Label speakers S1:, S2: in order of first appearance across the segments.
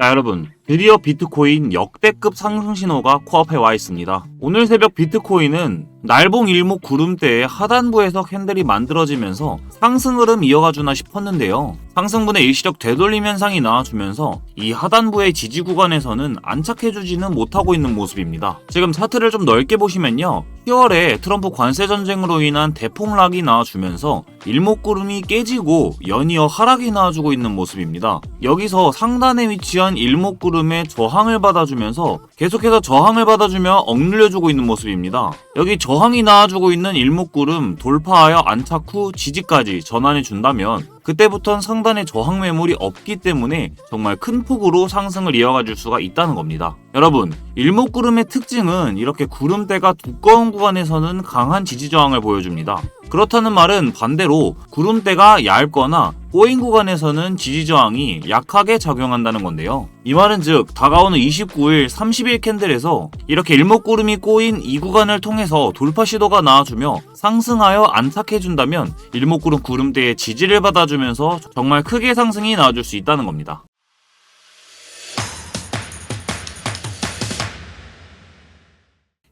S1: 자 여러분 드디어 비트코인 역대급 상승 신호가 코앞에 와 있습니다. 오늘 새벽 비트코인은 날봉 일목 구름대의 하단부에서 캔들이 만들어지면서 상승 흐름 이어가주나 싶었는데요. 상승분의 일시적 되돌림 현상이 나와주면서 이 하단부의 지지 구간에서는 안착해주지는 못하고 있는 모습입니다. 지금 차트를 좀 넓게 보시면요. 10월에 트럼프 관세 전쟁으로 인한 대폭락이 나와주면서 일목구름이 깨지고 연이어 하락이 나와주고 있는 모습입니다. 여기서 상단에 위치한 일목구름의 저항을 받아주면서 계속해서 저항을 받아주며 억눌려주고 있는 모습입니다. 여기 저항이 나와주고 있는 일목구름 돌파하여 안착 후 지지까지 전환해 준다면 그때부터는 상단에 저항 매물이 없기 때문에 정말 큰 폭으로 상승을 이어가 줄 수가 있다는 겁니다. 여러분, 일목구름의 특징은 이렇게 구름대가 두꺼운 구간에서는 강한 지지 저항을 보여줍니다. 그렇다는 말은 반대로 구름대가 얇거나 꼬인 구간에서는 지지 저항이 약하게 작용한다는 건데요. 이 말은 즉 다가오는 29일 30일 캔들에서 이렇게 일목구름이 꼬인 이 구간을 통해서 돌파 시도가 나와주며 상승하여 안착해준다면 일목구름 구름대의 지지를 받아주면서 정말 크게 상승이 나와줄 수 있다는 겁니다.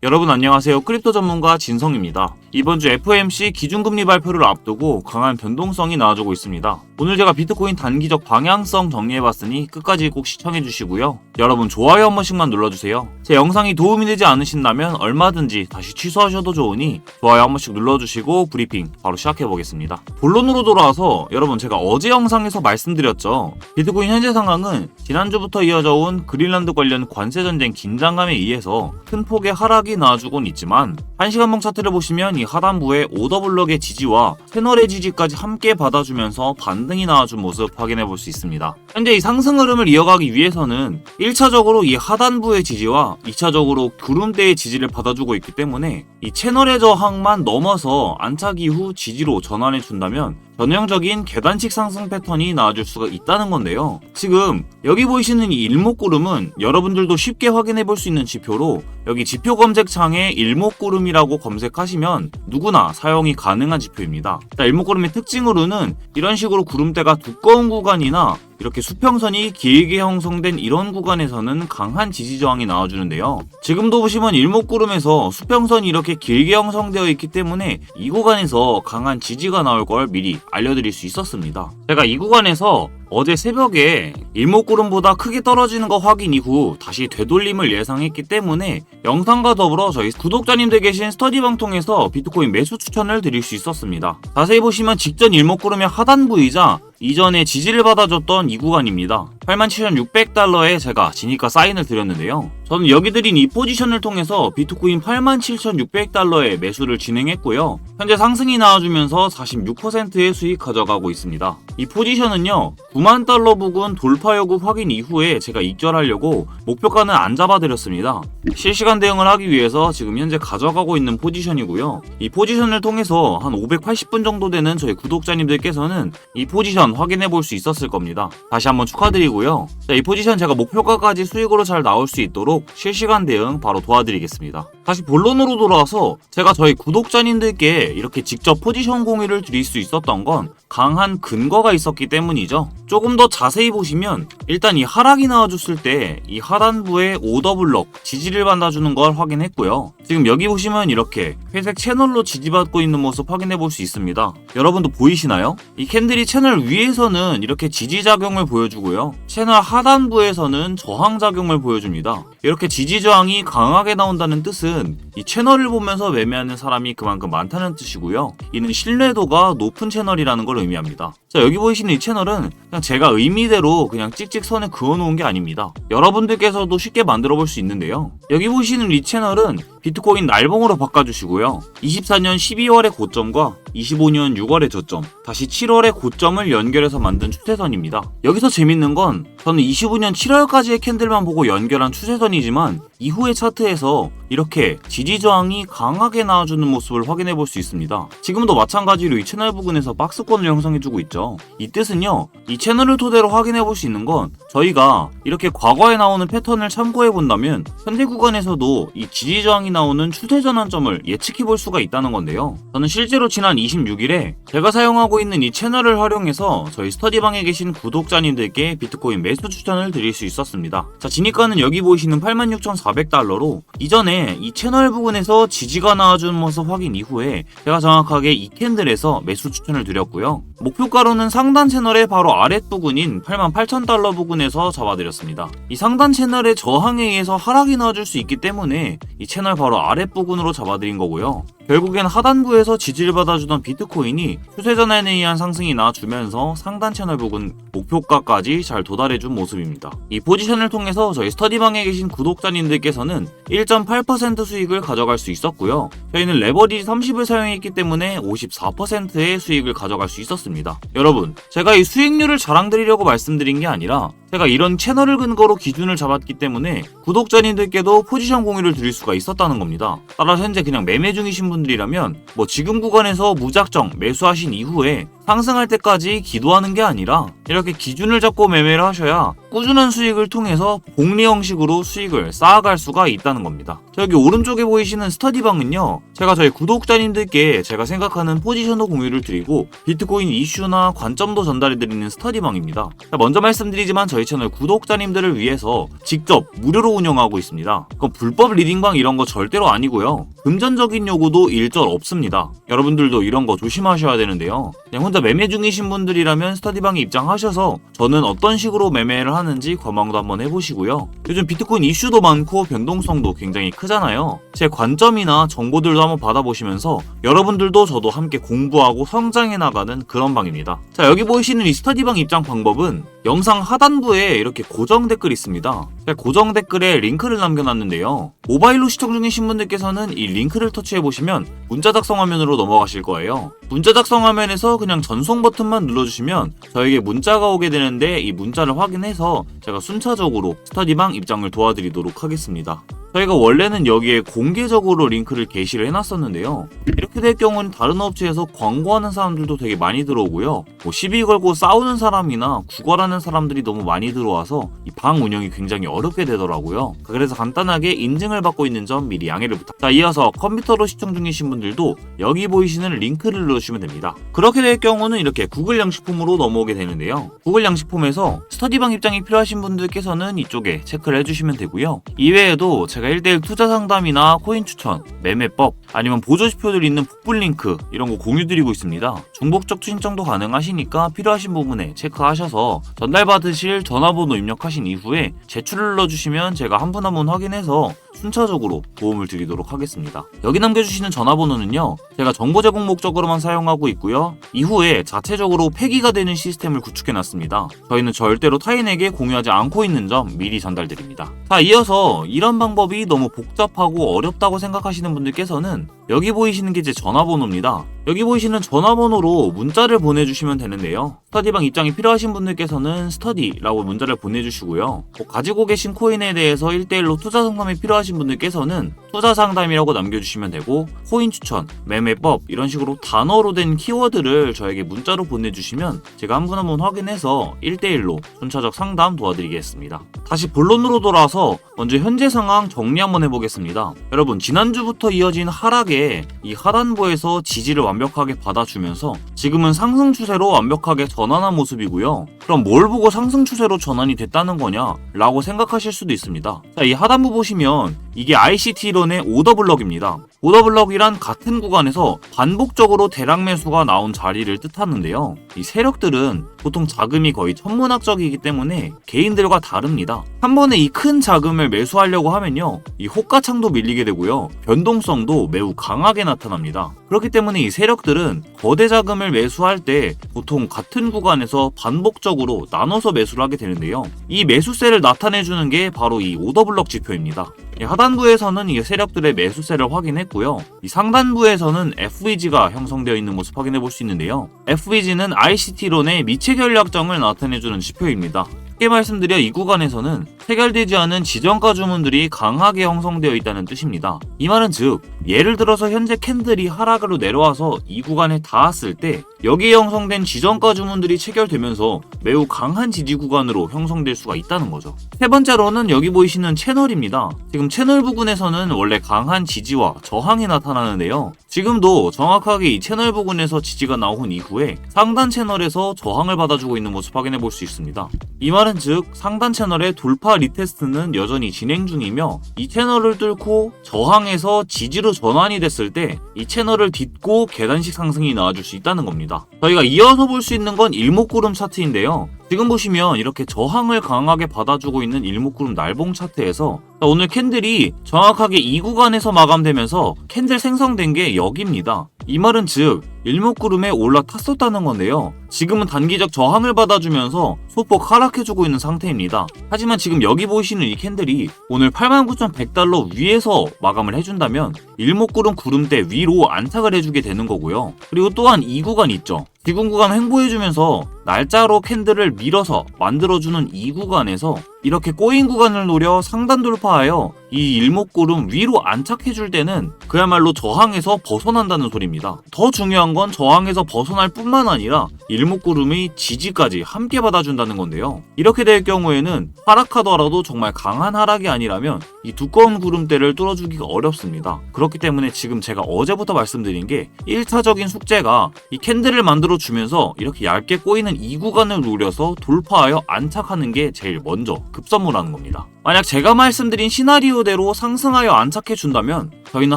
S1: 여러분 안녕하세요. 크립토 전문가 진성입니다. 이번 주 FOMC 기준금리 발표를 앞두고 강한 변동성이 나와주고 있습니다. 오늘 제가 비트코인 단기적 방향성 정리해봤으니 끝까지 꼭 시청해주시고요. 여러분 좋아요 한 번씩만 눌러주세요. 제 영상이 도움이 되지 않으신다면 얼마든지 다시 취소하셔도 좋으니 좋아요 한 번씩 눌러주시고 브리핑 바로 시작해보겠습니다. 본론으로 돌아와서 여러분 제가 어제 영상에서 말씀드렸죠. 비트코인 현재 상황은 지난주부터 이어져 온 그린란드 관련 관세 전쟁 긴장감에 의해서 큰 폭의 하락이 나와주곤 있지만 1시간봉 차트를 보시면 이 하단부의 오더블럭의 지지와 채널의 지지까지 함께 받아주면서 반등이 나와준 모습 확인해 볼 수 있습니다. 현재 이 상승 흐름을 이어가기 위해서는 1차적으로 이 하단부의 지지와 2차적으로 구름대의 지지를 받아주고 있기 때문에 이 채널의 저항만 넘어서 안착 이후 지지로 전환해 준다면 전형적인 계단식 상승 패턴이 나와줄 수가 있다는 건데요. 지금 여기 보이시는 이 일목구름은 여러분들도 쉽게 확인해 볼 수 있는 지표로 여기 지표 검색창에 일목구름이라고 검색하시면 누구나 사용이 가능한 지표입니다. 자, 일목구름의 특징으로는 이런 식으로 구름대가 두꺼운 구간이나 이렇게 수평선이 길게 형성된 이런 구간에서는 강한 지지 저항이 나와주는데요. 지금도 보시면 일목구름에서 수평선이 이렇게 길게 형성되어 있기 때문에 이 구간에서 강한 지지가 나올 걸 미리 알려드릴 수 있었습니다. 제가 이 구간에서 어제 새벽에 일목구름보다 크게 떨어지는 거 확인 이후 다시 되돌림을 예상했기 때문에 영상과 더불어 저희 구독자님들 계신 스터디방 통해서 비트코인 매수 추천을 드릴 수 있었습니다. 자세히 보시면 직전 일목구름의 하단부이자 이전에 지지를 받아줬던 이 구간입니다. 87,600달러에 제가 지니까 사인을 드렸는데요. 저는 여기 드린 이 포지션을 통해서 비트코인 87,600달러에 매수를 진행했고요. 현재 상승이 나와주면서 46%의 수익 가져가고 있습니다. 이 포지션은요, 9만 달러 부근 돌파 여부 확인 이후에 제가 익절하려고 목표가는 안 잡아드렸습니다. 실시간 대응을 하기 위해서 지금 현재 가져가고 있는 포지션이고요. 이 포지션을 통해서 한 580분 정도 되는 저희 구독자님들께서는 이 포지션 확인해 볼 수 있었을 겁니다. 다시 한번 축하드리고 요. 자, 이 포지션 제가 목표가까지 수익으로 잘 나올 수 있도록 실시간 대응 바로 도와드리겠습니다. 다시 본론으로 돌아와서 제가 저희 구독자님들께 이렇게 직접 포지션 공유를 드릴 수 있었던 건 강한 근거가 있었기 때문이죠. 조금 더 자세히 보시면 일단 이 하락이 나와줬을 때 이 하단부의 오더블럭 지지를 받아주는 걸 확인했고요. 지금 여기 보시면 이렇게 회색 채널로 지지받고 있는 모습 확인해 볼 수 있습니다. 여러분도 보이시나요? 이 캔들이 채널 위에서는 이렇게 지지 작용을 보여주고요. 채널 하단부에서는 저항 작용을 보여줍니다. 이렇게 지지 저항이 강하게 나온다는 뜻은 이 채널을 보면서 매매하는 사람이 그만큼 많다는 뜻이고요. 이는 신뢰도가 높은 채널이라는 걸 의미합니다. 자, 여기 보이시는 이 채널은 그냥 제가 의미대로 그냥 찍찍 선에 그어놓은 게 아닙니다. 여러분들께서도 쉽게 만들어 볼 수 있는데요. 여기 보시는 이 채널은 비트코인 날봉으로 바꿔주시고요. 24년 12월의 고점과 25년 6월의 저점, 다시 7월의 고점을 연결해서 만든 추세선입니다. 여기서 재밌는 건 저는 25년 7월까지의 캔들만 보고 연결한 추세선이지만 이후의 차트에서 이렇게 지지 저항이 강하게 나와주는 모습을 확인해 볼 수 있습니다. 지금도 마찬가지로 이 채널 부근에서 박스권을 형성해주고 있죠. 이 뜻은요, 이 채널을 토대로 확인해 볼 수 있는 건 저희가 이렇게 과거에 나오는 패턴을 참고해 본다면 현재 구간에서도 이 지지 저항이 나오는 추세 전환점을 예측해 볼 수가 있다는 건데요. 저는 실제로 지난 26일에 제가 사용하고 있는 이 채널을 활용해서 저희 스터디방에 계신 구독자님들께 비트코인 매수 추천을 드릴 수 있었습니다. 자, 진입가는 여기 보이시는 86,400달러로 이전에 이 채널 부분에서 지지가 나와주는 모습 확인 이후에 제가 정확하게 이 캔들에서 매수 추천을 드렸고요. 목표가로는 상단 채널의 바로 아랫 부분인 88,000달러 부근에서 잡아드렸습니다. 이 상단 채널의 저항에 의해서 하락이 나와줄 수 있기 때문에 이 채널 바로 아랫 부분으로 잡아드린 거고요. 결국엔 하단부에서 지지를 받아주던 비트코인이 추세 전환에 의한 상승이 나와주면서 상단 채널 부근 목표가까지 잘 도달해준 모습입니다. 이 포지션을 통해서 저희 스터디방에 계신 구독자님들께서는 1.8% 수익을 가져갈 수 있었고요. 저희는 레버리지 30을 사용했기 때문에 54%의 수익을 가져갈 수 있었습니다. 여러분, 제가 이 수익률을 자랑드리려고 말씀드린 게 아니라 제가 이런 채널을 근거로 기준을 잡았기 때문에 구독자님들께도 포지션 공유를 드릴 수가 있었다는 겁니다. 따라서 현재 그냥 매매 중이신 분 들이라면 뭐 지금 구간에서 무작정 매수하신 이후에 상승할 때까지 기도하는 게 아니라 이렇게 기준을 잡고 매매를 하셔야 꾸준한 수익을 통해서 복리 형식으로 수익을 쌓아갈 수가 있다는 겁니다. 자, 여기 오른쪽에 보이시는 스터디방은요. 제가 저희 구독자님들께 제가 생각하는 포지션도 공유를 드리고 비트코인 이슈나 관점도 전달해드리는 스터디방입니다. 자, 먼저 말씀드리지만 저희 채널 구독자님들을 위해서 직접 무료로 운영하고 있습니다. 그건 불법 리딩방 이런 거 절대로 아니고요. 금전적인 요구도 일절 없습니다. 여러분들도 이런 거 조심하셔야 되는데요. 그냥 혼자 매매 중이신 분들이라면 스터디방에 입장하셔서 저는 어떤 식으로 매매를 하는지 관망도 한번 해보시고요. 요즘 비트코인 이슈도 많고 변동성도 굉장히 크잖아요. 제 관점이나 정보들도 한번 받아보시면서 여러분들도 저도 함께 공부하고 성장해 나가는 그런 방입니다. 자, 여기 보이시는 이 스터디방 입장 방법은 영상 하단부에 이렇게 고정 댓글이 있습니다. 고정 댓글에 링크를 남겨놨는데요. 모바일로 시청 중이신 분들께서는 이 링크를 터치해 보시면 문자 작성 화면으로 넘어가실 거예요. 문자 작성 화면에서 그냥 전송 버튼만 눌러주시면 저에게 문자가 오게 되는데 이 문자를 확인해서 제가 순차적으로 스터디방 입장을 도와드리도록 하겠습니다. 저희가 원래는 여기에 공개적으로 링크를 게시를 해놨었는데요. 이렇게 될 경우는 다른 업체에서 광고하는 사람들도 되게 많이 들어오고요. 뭐 시비 걸고 싸우는 사람이나 구걸하는 사람들이 너무 많이 들어와서 이 방 운영이 굉장히 어렵게 되더라고요. 그래서 간단하게 인증을 받고 있는 점 미리 양해를 부탁. 자, 이어서 컴퓨터로 시청 중이신 분들도 여기 보이시는 링크를 눌러주시면 됩니다. 그렇게 될 경우는 이렇게 구글 양식폼으로 넘어오게 되는데요. 구글 양식폼에서 스터디방 입장이 필요하신 분들께서는 이쪽에 체크를 해주시면 되고요. 이외에도 제가 1대1 투자 상담이나 코인 추천, 매매법, 아니면 보조지표들 있는 북불 링크 이런 거 공유드리고 있습니다. 중복적 신청도 가능하시니까 필요하신 부분에 체크하셔서 전달받으실 전화번호 입력하신 이후에 제출을 눌러주시면 제가 한 분 한 분 확인해서 순차적으로 도움을 드리도록 하겠습니다. 여기 남겨주시는 전화번호는요, 제가 정보 제공 목적으로만 사용하고 있고요. 이후에 자체적으로 폐기가 되는 시스템을 구축해 놨습니다. 저희는 절대로 타인에게 공유하지 않고 있는 점 미리 전달드립니다. 자, 이어서 이런 방법이 너무 복잡하고 어렵다고 생각하시는 분들께서는 여기 보이시는 게 제 전화번호입니다. 여기 보이시는 전화번호로 문자를 보내주시면 되는데요. 스터디방 입장이 필요하신 분들께서는 스터디라고 문자를 보내주시고요. 뭐 가지고 계신 코인에 대해서 1대1로 투자 상담이 필요하신 분들께서는 투자 상담이라고 남겨주시면 되고 코인 추천, 매매법 이런 식으로 단어로 된 키워드를 저에게 문자로 보내주시면 제가 한 분 한 분 확인해서 1대1로 순차적 상담 도와드리겠습니다. 다시 본론으로 돌아와서 먼저 현재 상황 정리 한번 해보겠습니다. 여러분 지난주부터 이어진 하락에 이 하단부에서 지지를 완벽하게 받아주면서 지금은 상승 추세로 완벽하게 전환한 모습이고요. 그럼 뭘 보고 상승 추세로 전환이 됐다는 거냐? 라고 생각하실 수도 있습니다. 자, 이 하단부 보시면 이게 ICT론 의 오더블럭입니다. 오더블럭이란 같은 구간에서 반복적으로 대량 매수가 나온 자리를 뜻하는데요. 이 세력들은 보통 자금이 거의 천문학적이기 때문에 개인들과 다릅니다. 한 번에 이 큰 자금을 매수하려고 하면요. 이 호가창도 밀리게 되고요. 변동성도 매우 강하게 나타납니다. 그렇기 때문에 이 세력들은 거대 자금을 매수할 때 보통 같은 구간에서 반복적으로 나눠서 매수를 하게 되는데요. 이 매수세를 나타내주는 게 바로 이 오더블럭 지표입니다. 이 하단부에서는 이 세력들의 매수세를 확인했고요. 이 상단부에서는 FVG가 형성되어 있는 모습 확인해 볼 수 있는데요. FVG는 ICT론의 미체 전략점을 나타내주는 지표입니다. 쉽게 말씀드려 이 구간에서는 체결되지 않은 지정가 주문들이 강하게 형성되어 있다는 뜻입니다. 이 말은 즉 예를 들어서 현재 캔들이 하락으로 내려와서 이 구간에 닿았을 때 여기에 형성된 지정가 주문들이 체결되면서 매우 강한 지지 구간으로 형성될 수가 있다는 거죠. 세 번째로는 여기 보이시는 채널입니다. 지금 채널 부근에서는 원래 강한 지지와 저항이 나타나는데요. 지금도 정확하게 이 채널 부근에서 지지가 나온 이후에 상단 채널에서 저항을 받아주고 있는 모습 확인해 볼 수 있습니다. 이 말은 즉 상단 채널의 돌파 리테스트는 여전히 진행 중이며 이 채널을 뚫고 저항에서 지지로 전환이 됐을 때 이 채널을 딛고 계단식 상승이 나와줄 수 있다는 겁니다. 저희가 이어서 볼 수 있는 건 일목구름 차트인데요. 지금 보시면 이렇게 저항을 강하게 받아주고 있는 일목구름 날봉 차트에서 오늘 캔들이 정확하게 이 구간에서 마감되면서 캔들 생성된 게 여기입니다. 이 말은 즉 일목구름에 올라탔었다는 건데요. 지금은 단기적 저항을 받아주면서 소폭 하락해주고 있는 상태입니다. 하지만 지금 여기 보이시는 이 캔들이 오늘 89,100달러 위에서 마감을 해준다면 일목구름 구름대 위로 안착을 해주게 되는 거고요. 그리고 또한 이 구간 있죠. 지금 구간 횡보해주면서 날짜로 캔들을 밀어서 만들어주는 이 구간에서 이렇게 꼬인 구간을 노려 상단 돌파하여 이 일목구름 위로 안착해줄 때는 그야말로 저항에서 벗어난다는 소리입니다. 더 중요한 건 저항에서 벗어날 뿐만 아니라 일목구름의 지지까지 함께 받아준다는 건데요. 이렇게 될 경우에는 하락하더라도 정말 강한 하락이 아니라면 이 두꺼운 구름대를 뚫어주기가 어렵습니다. 그렇기 때문에 지금 제가 어제부터 말씀드린 게 1차적인 숙제가 이 캔들을 만들어 주면서 이렇게 얇게 꼬이는 이 구간을 노려서 돌파하여 안착하는 게 제일 먼저 급선무라는 겁니다. 만약 제가 말씀드린 시나리오대로 상승하여 안착해 준다면 저희는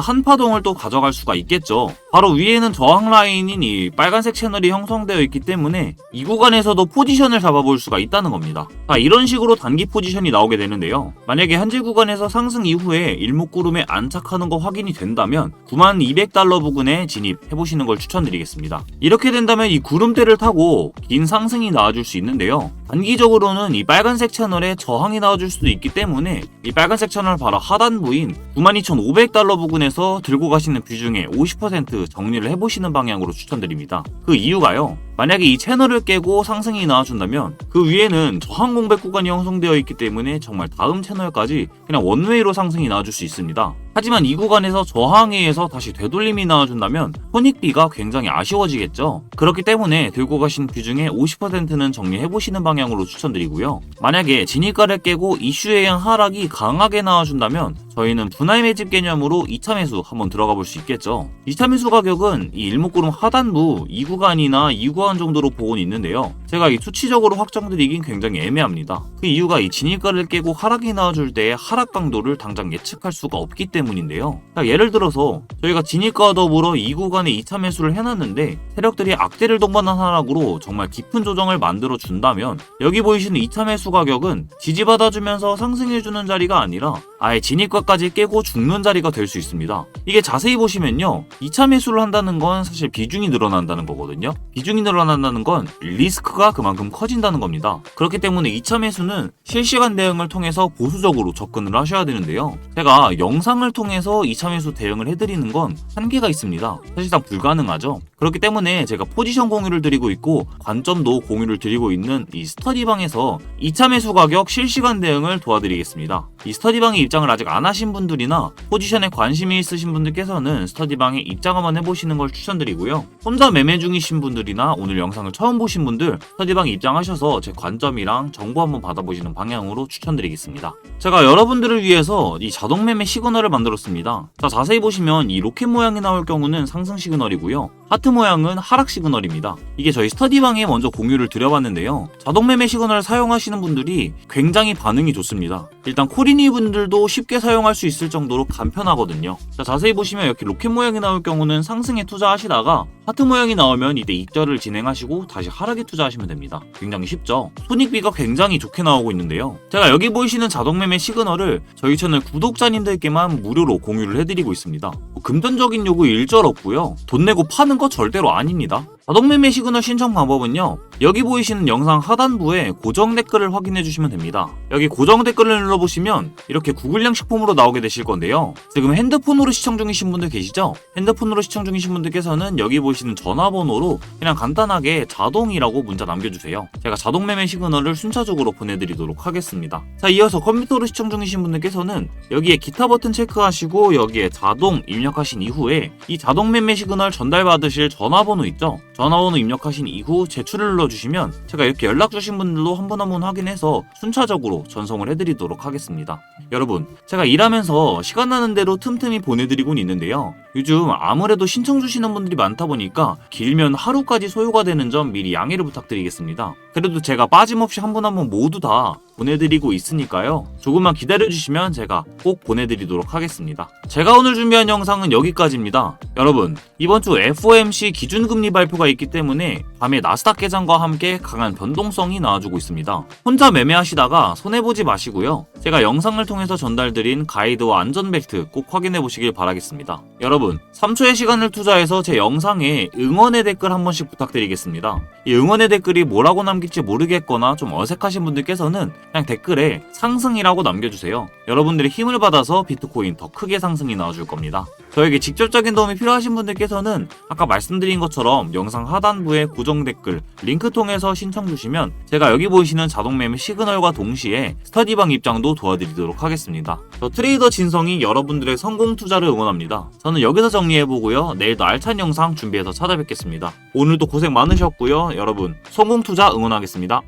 S1: 한파동을 또 가져갈 수가 있겠죠. 바로 위에는 저항 라인인 이 빨간색 채널이 형성되어 있기 때문에 이 구간에서도 포지션을 잡아볼 수가 있다는 겁니다. 자, 이런 식으로 단기 포지션이 나오게 되는데요. 만약에 현재 구간에서 상승 이후에 일목구름에 안착하는 거 확인이 된다면 9200달러 부근에 진입해 보시는 걸 추천드리겠습니다. 이렇게 된다면 이 구름대를 타고 긴 상승이 나와줄 수 있는데요. 단기적으로는 이 빨간색 채널에 저항이 나와줄 수도 있기 때문에 이 빨간색 채널 바로 하단부인 92,500달러 부근에서 들고 가시는 비중의 50% 정리를 해보시는 방향으로 추천드립니다. 그 이유가요. 만약에 이 채널을 깨고 상승이 나와준다면 그 위에는 저항 공백 구간이 형성되어 있기 때문에 정말 다음 채널까지 그냥 원웨이로 상승이 나와줄 수 있습니다. 하지만 이 구간에서 저항에 의해서 다시 되돌림이 나와준다면 손익비가 굉장히 아쉬워지겠죠. 그렇기 때문에 들고 가신 비중의 50%는 정리해보시는 방향으로 추천드리고요. 만약에 진입가를 깨고 이슈에 의한 하락이 강하게 나와준다면 저희는 분할 매집 개념으로 2차 매수 한번 들어가 볼 수 있겠죠. 2차 매수 가격은 이 일목구름 하단부 2구간이나 2구간 정도로 보고는 있는데요. 제가 이 수치적으로 확정드리긴 굉장히 애매합니다. 그 이유가 이 진입가를 깨고 하락이 나와줄 때의 하락 강도를 당장 예측할 수가 없기 때문인데요. 자, 예를 들어서 저희가 진입가와 더불어 2구간에 2차 매수를 해놨는데 세력들이 악재를 동반한 하락으로 정말 깊은 조정을 만들어 준다면 여기 보이시는 2차 매수 가격은 지지받아주면서 상승해주는 자리가 아니라 아예 진입가까지 깨고 죽는 자리가 될 수 있습니다. 이게 자세히 보시면요. 2차 매수를 한다는 건 사실 비중이 늘어난다는 거거든요. 비중이 늘어난다는 건 리스크가 그만큼 커진다는 겁니다. 그렇기 때문에 2차 매수는 실시간 대응을 통해서 보수적으로 접근을 하셔야 되는데요. 제가 영상을 통해서 2차 매수 대응을 해드리는 건 한계가 있습니다. 사실상 불가능하죠. 그렇기 때문에 제가 포지션 공유를 드리고 있고 관점도 공유를 드리고 있는 이 스터디방에서 2차 매수 가격 실시간 대응을 도와드리겠습니다. 이 스터디방의 입장을 아직 안 하신 분들이나 포지션에 관심이 있으신 분들께서는 스터디방에 입장 한번 해보시는 걸 추천드리고요. 혼자 매매 중이신 분들이나 오늘 영상을 처음 보신 분들 스터디방에 입장하셔서 제 관점이랑 정보 한번 받아보시는 방향으로 추천드리겠습니다. 제가 여러분들을 위해서 이 자동 매매 시그널을 만들었습니다. 자, 자세히 보시면 이 로켓 모양이 나올 경우는 상승 시그널이고요. 하트 모양은 하락 시그널입니다. 이게 저희 스터디방에 먼저 공유를 드려봤는데요. 자동 매매 시그널을 사용하시는 분들이 굉장히 반응이 좋습니다. 일단 코리니 분들도 쉽게 사용할 수 있을 정도로 간편하거든요. 자, 자세히 보시면 이렇게 로켓 모양이 나올 경우는 상승에 투자하시다가 하트 모양이 나오면 이때 익절을 진행하시고 다시 하락에 투자하시면 됩니다. 굉장히 쉽죠? 손익비가 굉장히 좋게 나오고 있는데요. 제가 여기 보이시는 자동 매매 시그널을 저희 채널 구독자님들께만 무료로 공유를 해드리고 있습니다. 뭐 금전적인 요구 일절 없고요. 돈 내고 파는 거 절대로 아닙니다. 자동 매매 시그널 신청 방법은요. 여기 보이시는 영상 하단부에 고정 댓글을 확인해 주시면 됩니다. 여기 고정 댓글을 눌러보시면 이렇게 구글 형식 폼으로 나오게 되실 건데요. 지금 핸드폰으로 시청 중이신 분들 계시죠? 핸드폰으로 시청 중이신 분들께서는 여기 보이시는 전화번호로 그냥 간단하게 자동이라고 문자 남겨주세요. 제가 자동 매매 시그널을 순차적으로 보내드리도록 하겠습니다. 자, 이어서 컴퓨터로 시청 중이신 분들께서는 여기에 기타 버튼 체크하시고 여기에 자동 입력하신 이후에 이 자동 매매 시그널 전달받으실 전화번호 있죠? 전화번호 입력하신 이후 제출을 눌러주시면 제가 이렇게 연락 주신 분들도 한분 한 분 확인해서 순차적으로 전송을 해드리도록 하겠습니다. 여러분, 제가 일하면서 시간 나는 대로 틈틈이 보내드리곤 있는데요. 요즘 아무래도 신청 주시는 분들이 많다 보니까 길면 하루까지 소요가 되는 점 미리 양해를 부탁드리겠습니다. 그래도 제가 빠짐없이 한 분 한 분 모두 다 보내드리고 있으니까요. 조금만 기다려주시면 제가 꼭 보내드리도록 하겠습니다. 제가 오늘 준비한 영상은 여기까지입니다. 여러분, 이번 주 FOMC 기준금리 발표가 있기 때문에 밤에 나스닥 개장과 함께 강한 변동성이 나와주고 있습니다. 혼자 매매하시다가 손해보지 마시고요. 제가 영상을 통해서 전달드린 가이드와 안전벨트 꼭 확인해 보시길 바라겠습니다. 여러분, 3초의 시간을 투자해서 제 영상에 응원의 댓글 한 번씩 부탁드리겠습니다. 이 응원의 댓글이 뭐라고 남길지 모르겠거나 좀 어색하신 분들께서는 그냥 댓글에 상승이라고 남겨주세요. 여러분들의 힘을 받아서 비트코인 더 크게 상승이 나와줄 겁니다. 저에게 직접적인 도움이 필요하신 분들께서는 아까 말씀드린 것처럼 영상 하단부에 고정 댓글 링크 통해서 신청 주시면 제가 여기 보이시는 자동 매매 시그널과 동시에 스터디방 입장도 도와드리도록 하겠습니다. 저 트레이더 진성이 여러분들의 성공 투자를 응원합니다. 저는 여기서 정리해보고요. 내일도 알찬 영상 준비해서 찾아뵙겠습니다. 오늘도 고생 많으셨고요. 여러분 성공 투자 응원하겠습니다.